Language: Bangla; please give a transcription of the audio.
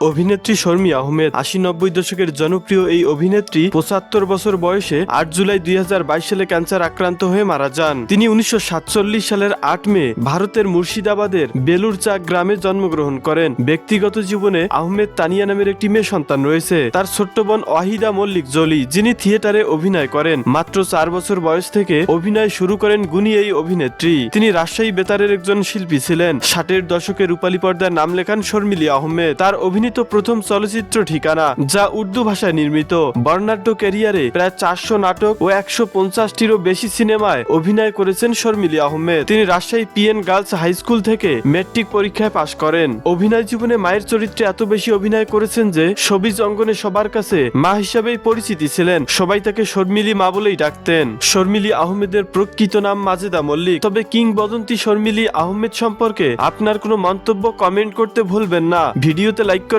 অভিনেত্রী শর্মী আহমেদ আশি নব্বই দশকের জনপ্রিয় এই অভিনেত্রী পঁচাত্তর বছর বয়সে আট জুলাই দুই সালে ক্যান্সার আক্রান্ত হয়ে মারা যান। তিনি উনিশশো সালের আট মে ভারতের মুর্শিদাবাদের বেলুরচাক গ্রামে জন্মগ্রহণ করেন। ব্যক্তিগত জীবনে আহমেদ তানিয়া নামের একটি মেয়ে সন্তান রয়েছে। তার ছোট্ট বোন ওয়াহিদা মল্লিক জলি, যিনি থিয়েটারে অভিনয় করেন। মাত্র চার বছর বয়স থেকে অভিনয় শুরু করেন গুণী এই অভিনেত্রী। তিনি রাজশাহী বেতারের একজন শিল্পী ছিলেন। ষাটের দশকে রূপালী পর্দায় নাম লেখান শর্মিলি আহমেদ। তার অভিনীত প্রথম চলচ্চিত্র ঠিকানা, যা উর্দু ভাষায় নির্মিত। বর্ণাঢ্য ক্যারিয়ারে প্রায় চারশো নাটক ও একশো পঞ্চাশটিরও বেশি সিনেমায় অভিনয় করেছেন শর্মিলী আহমেদ। তিনি Rajshahi P N girls high school থেকে মেট্রিক পরীক্ষায় পাশ করেন। অভিনয় জীবনে মায়ের চরিত্রে এত বেশি অভিনয় করেছেন যে, সবিজ অঙ্গনে সবার কাছে মা হিসাবেই পরিচিতি ছিলেন। সবাই তাকে শর্মিলি মা বলেই ডাকতেন। শর্মিলি আহমেদের প্রকৃত নাম মাজেদা মল্লিক। তবে কিংবদন্তি শর্মিলি আহমেদ সম্পর্কে আপনার কোনো মন্তব্য কমেন্ট করতে ভুলবেন না। ভিডিওতে লাইক করে